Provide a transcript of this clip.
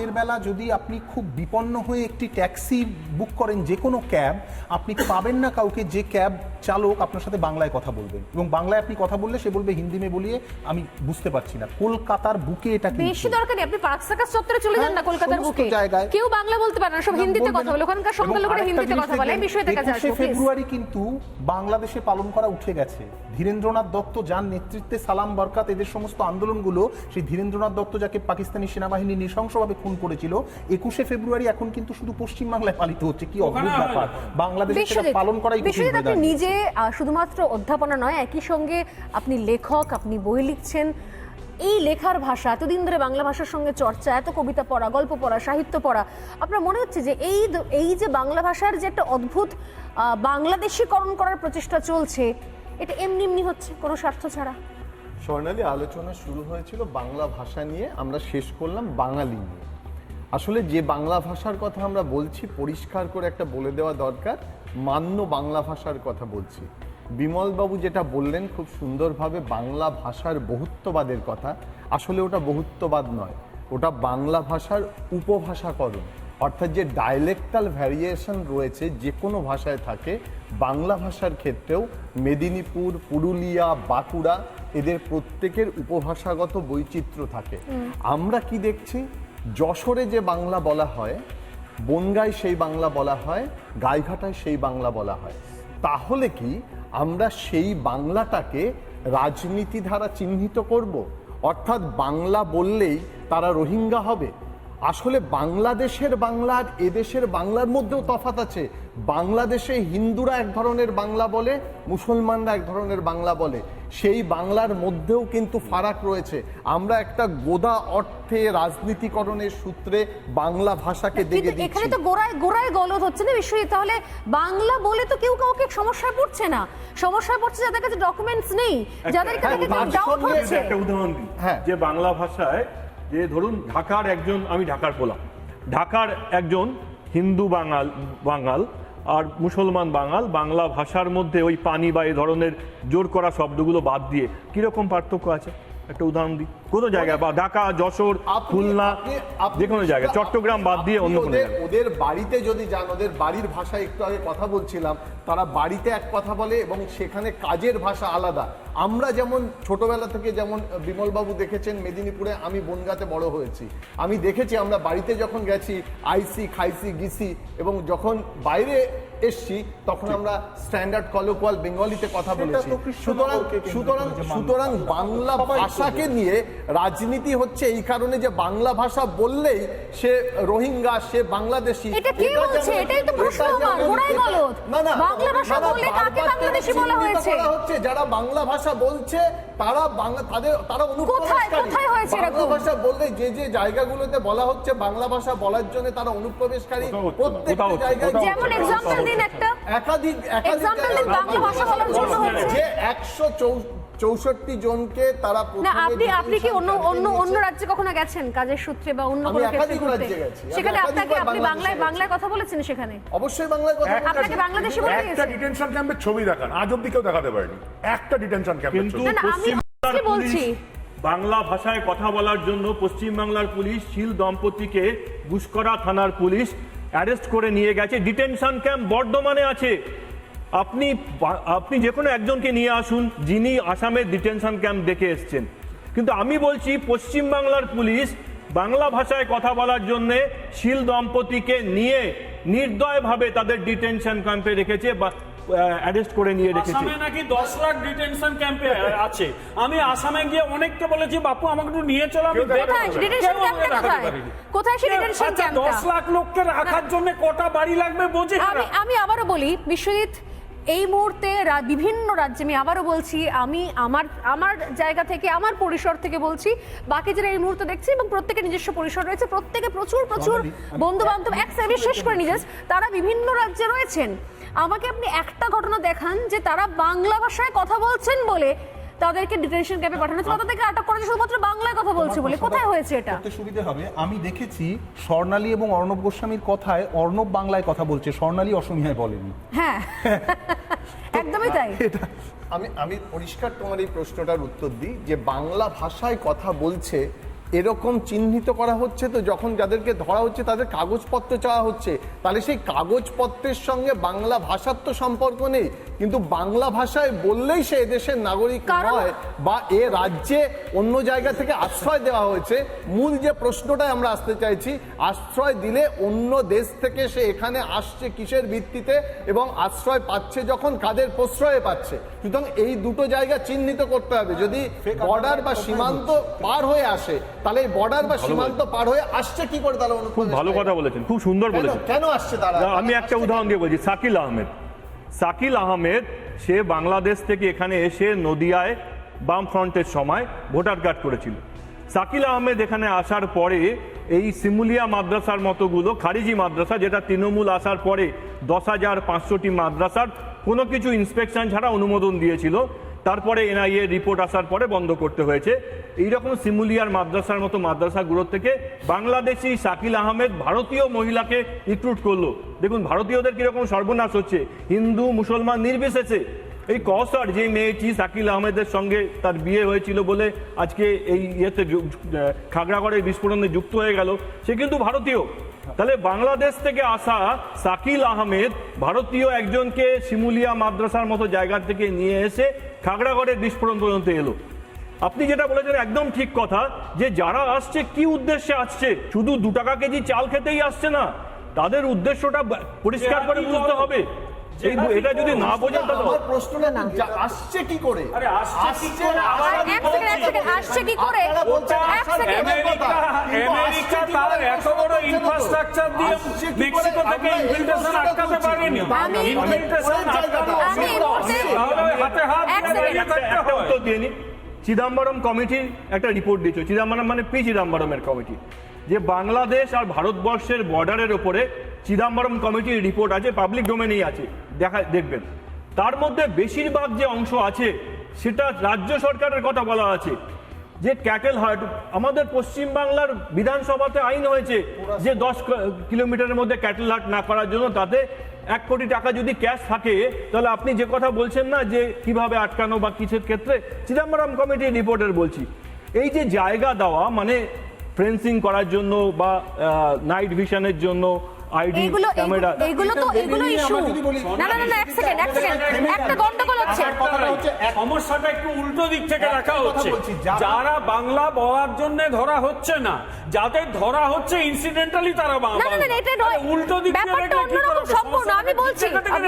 রাতের বেলা যদি আপনি খুব বিপন্ন হয়ে একটি ট্যাক্সি বুক করেন যে কোনো ক্যাব আপনি পাবেন না কাউকে যে ক্যাব চালক আপনার সাথে বাংলায় কথা বলবে এবং বাংলায় আপনি কথা বললে সে বলবে হিন্দি মে বলিয়ে আমি বুঝতে পারছি না। কলকাতার বুকে এটা বেশি দরকার নেই। আপনি পার্ক সার্কাস চত্বরে চলে যান না হ্যাঁ, কলকাতার বুকে। জায়গায়। কেউ বাংলা বলতে পারে না সব হিন্দিতে কথা বলে। ওখানকার এবং সংখ্যালঘুরা হিন্দিতে কথা বলে। এই 21শে আসব please। ফেব্রুয়ারি কিন্তু বাংলাদেশে পালন করা উঠে গেছে। ধীরেন্দ্রনাথ দত্ত যার নেতৃত্বে সালাম বরকাত এদের সমস্ত আন্দোলনগুলো সেই ধীরেন্দ্রনাথ দত্ত যাকে পাকিস্তানি সেনাবাহিনী নৃশংসভাবে খুন করেছিল। একুশে ফেব্রুয়ারি এখন কিন্তু শুধু পশ্চিমবাংলায় পালিত হচ্ছে। কি অদ্ভুত ব্যাপার। বাংলাদেশে পালন করাই বিশ্বজিৎ আপনি নিজে শুধুমাত্র অধ্যাপনা নয় একই সঙ্গে আপনি লেখক আপনি বই লিখছেন। এই লেখার ভাষা এতদিন ধরে বাংলা ভাষার সঙ্গে চর্চা এত কবিতা পড়া গল্প পড়া সাহিত্য পড়া আপনার মনে হচ্ছে যে এই এই যে বাংলা ভাষার যে একটা অদ্ভুত আহ, বাংলাদেশীকরণ করার প্রচেষ্টা চলছে এটা এমনি এমনি হচ্ছে কোনো স্বার্থ ছাড়া? স্বর্ণালী আলোচনা শুরু হয়েছিল বাংলা ভাষা নিয়ে আমরা শেষ করলাম বাঙালি নিয়ে। আসলে যে বাংলা ভাষার কথা আমরা বলছি পরিষ্কার করে একটা বলে দেওয়া দরকার। মান্য বাংলা ভাষার কথা বলছি। বিমলবাবু যেটা বললেন খুব সুন্দরভাবে বাংলা ভাষার বহুত্ববাদের কথা। আসলে ওটা বহুত্ববাদ নয় ওটা বাংলা ভাষার উপভাষাকরণ। অর্থাৎ যে ডায়ালেক্টাল ভ্যারিয়েশন রয়েছে যে কোনো ভাষায় থাকে বাংলা ভাষার ক্ষেত্রেও মেদিনীপুর পুরুলিয়া বাঁকুড়া এদের প্রত্যেকের উপভাষাগত বৈচিত্র্য থাকে। আমরা কি দেখছি? যশোরে যে বাংলা বলা হয়, বনগায় সেই বাংলা বলা হয়, গাইঘাটায় সেই বাংলা বলা হয়। তাহলে কি আমরা সেই বাংলাটাকে রাজনীতি ধারা চিহ্নিত করব? অর্থাৎ বাংলা বললেই তারা রোহিঙ্গা হবে। আসলে বাংলাদেশের বাংলা আর এদেশের বাংলার মধ্যেও তফাত আছে। বাংলাদেশে হিন্দুরা এক ধরনের বাংলা বলে মুসলমানরা এক ধরনের বাংলা বলে। সেই বাংলার মধ্যেও কিন্তু ফারাক রয়েছে। আমরা একটা গোদা অর্থে রাজনীতিকরণের সূত্রে বাংলা ভাষাকে দেখে এখানে তো গোড়ায় গোড়ায় গলদ হচ্ছে না বিশ্বজিৎ তাহলে বাংলা বলে তো কেউ কাউকে সমস্যায় পড়ছে না। সমস্যায় পড়ছে যাদের কাছে ডকুমেন্টস নেই যাদের কাছে হ্যাঁ, ডাউট হচ্ছে। একটা উদাহরণ দিই। হ্যাঁ। যে বাংলা ভাষায় যে ধরুন ঢাকার একজন আমি ঢাকার বললাম। ঢাকার একজন হিন্দু বাঙাল বাঙাল আর মুসলমান বাঙাল, বাংলা ভাষার মধ্যে ওই পানি বা এই ধরনের জোর করা শব্দগুলো বাদ দিয়ে কীরকম পার্থক্য আছে? একটা উদাহরণ দিই। কোনো জায়গায়? বা ঢাকা যশোর খুলনা যে কোনো জায়গায়। চট্টগ্রাম বাদ দিয়ে অন্য কোনো ওদের- ওদের বাড়িতে যদি যান ওদের বাড়ির ভাষায় একটু আগে কথা বলছিলাম তারা বাড়িতে এক কথা বলে এবং সেখানে কাজের ভাষা আলাদা। আমরা যেমন ছোটবেলা থেকে যেমন বিমলবাবু দেখেছেন মেদিনীপুরে আমি বনগাতে বড় হয়েছি। আমি দেখেছি আমরা বাড়িতে যখন গেছি আইসি খাইসি গিসি এবং যখন বাইরে এসছি তখন আমরা স্ট্যান্ডার্ড কলোকুয়াল বেঙ্গলিতে কথা বলেছি সুতরাং সুতরাং সুতরাং বাংলা ভাষাকে নিয়ে রাজনীতি হচ্ছে এই কারণে যে বাংলা ভাষা বললেই সে রোহিঙ্গা সে বাংলাদেশি এটা কে বলছে? এটাই তো প্রশ্ন এটা আমার, যেমন- গোড়ায় গলদ। না, না, বাংলা ভাষা না, না, বললে কাকে বাংলাদেশি বলা হয়েছে? হচ্ছে যারা বাংলা ভাষা বলছে তারা বাংলা তাদের তারা অনুপ্রবেশকারী বাংলা ভাষা বললে যে যে জায়গাগুলোতে বলা হচ্ছে বাংলা ভাষা বলার জন্য তারা অনুপ্রবেশকারী জায়গায় যেমন এক্সাম্পল দিন একটা। একাধিক দিন, বাংলা ভাষা বলার জন্য হচ্ছে। যে চৌষট্টি জনকে তারা না আপনি আপনি কি অন্য অন্য অন্য রাজ্যে কখনো গেছেন কাজের সূত্রে বা অন্য কোনো ক্ষেত্রে ঘুরতে? সেখানে আপনাকে আপনি বাংলায় বাংলায় কথা বলেছেন সেখানে? অবশ্যই বাংলায় কথা একটা- আপনাকে বাংলাদেশে বলে একটা ডিটেনশন ক্যাম্পের ছবি দেখান। আজ অব্দি কেউ দেখাতে পারেনি। একটা ডিটেনশন ক্যাম্পের কিন্তু ছবি। Honestly বলছি। বাংলা ভাষায় কথা বলার জন্য পশ্চিমবাংলার পুলিশ শীল দম্পতিকে গুসকরা থানার পুলিশ অ্যারেস্ট করে নিয়ে গেছে। ডিটেনশন ক্যাম্প বর্ধমানে আছে। আপনি আপনি যে কোনো একজনকে নিয়ে আসুন যিনি আসামের ডিটেনশন ক্যাম্প দেখে এসছেন। কিন্তু আমি বলছি পশ্চিমবাংলার পুলিশ বাংলা ভাষায় কথা বলার জন্য শীল দম্পতিকে নিয়ে নির্দয়ভাবে তাদের ডিটেনশন ক্যাম্পে রেখেছে বা অ্যারেস্ট করে নিয়ে রেখেছে। আসামে নাকি দশ লাখ ডিটেনশন ক্যাম্পে আছে। আমি আসামে গিয়ে অনেককে বলেছি বাপু আমাকে একটু নিয়ে চলো আমি। কোথায় সেই ডিটেনশন ক্যাম্পটা দশ লাখ লোককে রাখার জন্য কটা বাড়ি লাগবে বোঝে আমি আমি আবারও বলি বিশ্বজিৎ এই মুহূর্তে রা- বিভিন্ন রাজ্যে আমি আবারও বলছি আমি আমার আমার জায়গা থেকে আমার পরিসর থেকে বলছি বাকি যারা এই মুহূর্তে দেখছি এবং প্রত্যেকের নিজস্ব পরিসর রয়েছে প্রত্যেকে প্রচুর প্রচুর বন্ধু বান্ধব এক সেকেন্ড শেষ করে নিজেস তারা বিভিন্ন রাজ্যে রয়েছেন। আমাকে আপনি একটা ঘটনা দেখান যে তারা বাংলা ভাষায় কথা বলছেন বলে তাদেরকে ডিটেনশন ক্যাম্পে পাঠানো হচ্ছে বা তাদেরকে আটক করা শুধুমাত্র বাংলায় কথা বলছে বলে। কোথায় হয়েছে এটা? করতে সুবিধা হবে। আমি দেখেছি স্বর্ণালী এবং অর্ণব গোস্বামীর কথায় অর্ণব বাংলায় কথা বলছে স্বর্ণালী অসমিয়ায় বলেনি। হ্যাঁ। একদমই তাই। আমি আমি পরিষ্কার তোমার এই প্রশ্নটার উত্তর দিই যে বাংলা ভাষায় কথা বলছে এরকম চিহ্নিত করা হচ্ছে তো যখন যাদেরকে ধরা হচ্ছে তাদের কাগজপত্র চাওয়া হচ্ছে, তাহলে সেই কাগজপত্রের সঙ্গে বাংলা ভাষার তো সম্পর্ক নেই। কিন্তু বাংলা ভাষায় বললেই সে এদেশের নাগরিক নয় বা এ রাজ্যে অন্য জায়গা থেকে আশ্রয় দেওয়া হয়েছে। মূল যে প্রশ্নটাই আমরা আসতে চাইছি আশ্রয় দিলে অন্য দেশ থেকে সে এখানে আসছে কিসের ভিত্তিতে এবং আশ্রয় পাচ্ছে যখন কাদের প্রশ্রয়ে পাচ্ছে? সুতরাং এই দুটো জায়গা চিহ্নিত করতে হবে। যদি বর্ডার বা সীমান্ত পার হয়ে আসে তাহলে এই বর্ডার বা সীমান্ত পার হয়ে আসছে কি করে তারা খুব ভালো কথা বলেছেন খুব সুন্দর বলেছেন। কেন আসছে তারা? আমি একটা উদাহরণ দিয়ে বলছি সাকিল আহমেদ। সাকিল আহমেদ, সে বাংলাদেশ থেকে এখানে এসে নদিয়ায় বাম ফ্রন্টের সময় ভোটার কার্ড করেছিল। সাকিল আহমেদ এখানে আসার পরে এই সিমুলিয়া মাদ্রাসার মতোগুলো, খারিজি মাদ্রাসা, যেটা তৃণমূল আসার পরে দশ হাজার পাঁচশোটি মাদ্রাসার কোনো কিছু ইন্সপেকশন ছাড়া অনুমোদন দিয়েছিল। তারপরে এনআইএ রিপোর্ট আসার পরে বন্ধ করতে হয়েছে। এইরকম সিমুলিয়ার মাদ্রাসার মতো মাদ্রাসাগুলোর থেকে বাংলাদেশি শাকিল আহমেদ ভারতীয় মহিলাকে রিক্রুট করল। দেখুন, ভারতীয়দের কীরকম সর্বনাশ হচ্ছে। হিন্দু, মুসলমান নির্বিশেষে এই কসর যে মেয়েটি শাকিল আহমেদের সঙ্গে তার বিয়ে হয়েছিল বলে আজকে এই ইয়েতে খাগড়াগড়ের বিস্ফোরণে যুক্ত হয়ে গেল, সে কিন্তু ভারতীয়। তাহলে বাংলাদেশ থেকে আসা সাকিল আহমেদ ভারতীয় একজনকে শিমুলিয়া মাদ্রাসার মতো জায়গা থেকে নিয়ে এসে খাগড়াগড়ের বিস্ফোরণ পর্যন্ত এলো। আপনি যেটা বলেছেন একদম ঠিক কথা যে যারা আসছে কি উদ্দেশ্যে আসছে? শুধু দু টাকা কেজি চাল খেতেই আসছে না। তাদের উদ্দেশ্যটা পরিষ্কার করে বুঝতে হবে। এটা যদি না বোঝেন তাহলে আমার প্রশ্নটা না। যা আসছে কি করে? আরে আসছে কি করে? এক সেকেন্ড এক সেকেন্ড আসছে কি করে? এক সেকেন্ড আমেরিকা আমেরিকা তার এত বড় ইনফ্রাস্ট্রাকচার দিয়ে? মেক্সিকো থেকে ইনফিল্ট্রেশন আটকাতে পারেনি। আমি- ইনফিল্ট্রেশন। আটকানো আমি হাতে হাত। থাকতে একটা উত্তর দিয়ে। চিদাম্বরম কমিটির একটা রিপোর্ট দিয়েছে। চিদাম্বরম মানে পি চিদাম্বরমের কমিটি। যে বাংলাদেশ আর ভারতবর্ষের বর্ডারের ওপরে চিদাম্বরম কমিটির রিপোর্ট আছে পাবলিক ডোমেনেই আছে, দেখা, দেখবেন। তার মধ্যে বেশিরভাগ যে অংশ আছে, সেটা রাজ্য সরকারের কথা বলা আছে। যে ক্যাটেল হার্ট আমাদের পশ্চিমবাংলার বিধানসভাতে আইন হয়েছে যে দশ কিলোমিটারের মধ্যে ক্যাটেল হার্ট না করার জন্য, তাতে এক কোটি টাকা যদি ক্যাশ থাকে, তাহলে আপনি যে কথা বলছেন না, যে কীভাবে আটকানো বা কিসের ক্ষেত্রে, চিদাম্বরম কমিটির রিপোর্টের বলছি। এই যে জায়গা দেওয়া মানে ফেন্সিং করার জন্য বা নাইট ভিশনের জন্য আইডি ক্যামেরা। এগুলো- তো এগুলো ইস্যু না না না এক সেকেন্ড এক সেকেন্ড একটা গন্ডগোল হচ্ছে। কথাটা হচ্ছে এক- সমস্যাটা একটু উল্টো দিক থেকে রাখা হচ্ছে। যারা- বাংলা বলার জন্য ধরা হচ্ছে না যাদের ধরা হচ্ছে ইনসিডেন্টালি তারা না না না এটা উল্টো দিক থেকে ব্যাপারটা অন্যরকম সম্পূর্ণ আমি বলছি। দিক থেকে